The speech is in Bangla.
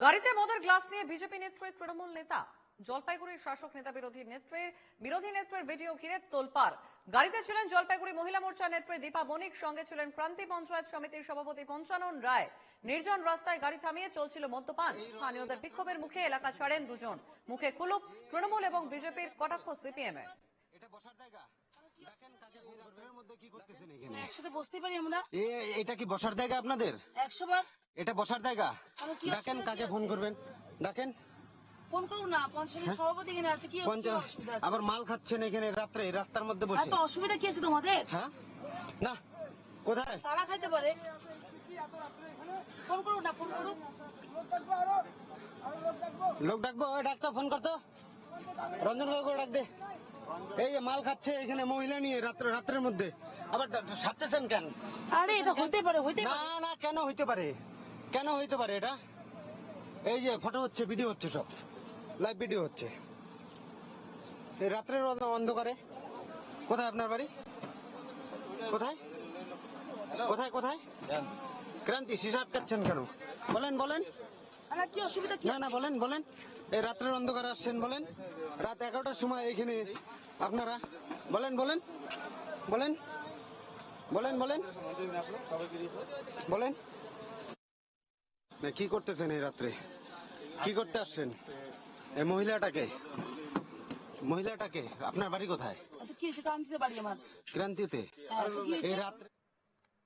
গাড়িতে মদের গ্লাস নিয়ে বিজেপি নেত্রী তৃণমূল নেতা, জলপাইগুড়ির শাসক নেতা বিরোধী নেত্রীর বিরোধী নেত্রীর ভিডিও ঘিরে তোলপাড়। গাড়িতে ছিলেন জলপাইগুড়ি মহিলা মোর্চা নেত্রী দীপা বণিক সঙ্গে ছিলেন ক্রান্তি পঞ্চায়েত সমিতির সভাপতি পঞ্চানন রায়। নির্জন রাস্তায় গাড়ি থামিয়ে চলছিল মদ্যপান। স্থানীয়দের বিক্ষোভের মুখে এলাকা ছাড়েন দুজন। মুখে কুলুপ, তৃণমূল এবং বিজেপির কটাক্ষ সিপিএম এর এটা বসার জায়গা দেখেন কাজে এই রাত্রের মধ্যে কি করতেছেন এখানে একসাথে বসতে পারি আমরা। এটা কি বসার জায়গা আপনাদের? একশো বার। এটা বসার জায়গা? ডাকেন অসুবিধা কাজে কি ফোন করবেন? ডাকেন। ফোন করুন না পঞ্চায়েতের সভাপতি এখানে আছে কি পঞ্চ কি অসুবিধা আছে? আবার মাল খাচ্ছেন এখানে রাত্রে রাস্তার মধ্যে বসে। অসুবিধা কি আছে তোমাদের? হ্যাঁ? না কোথায়? তারা খাইতে পারে। ফোন করুন না ফোন করুন। লোক ডাকবো ডাক্তার ফোন করতো। রঞ্জন কাকু ডাক দে। এই যে মাল খাচ্ছে এখানে মহিলা নিয়ে রাত্রে রাত্রের মধ্যে। আবার সারতেছেন কেন? আরে এটা হতে পারে হইতে না পারে। না কেন হইতে পারে? কেন হইতে পারে এটা? এই যে ফটো হচ্ছে ভিডিও হচ্ছে সব। লাইভ ভিডিও হচ্ছে। এই রাত্রের অন্ধ- অন্ধকারে। কোথায় আপনার বাড়ি? কোথায়? কোথায় কোথায়? ক্রান্তি। সিসা আটকাচ্ছেন কেন? বলেন বলেন। কি অসুবিধা না না বলেন বলেন। এই রাত্রের অন্ধকারে আসছেন বলেন। রাত এগারোটার সময় এখানে আপনারা বলেন বলেন বলেন বলেন বলেন বলেন। না, কি করতেছেন এই রাত্রে? কি করতে আসছেন? এই মহিলাটাকে মহিলাটাকে আপনার বাড়ি কোথায়? আচ্ছা, কি হয়েছে? কান্তিতে বাড়ি আমার। ক্রান্তিতে? হ্যাঁ, হয়েছে? এই রাত্রে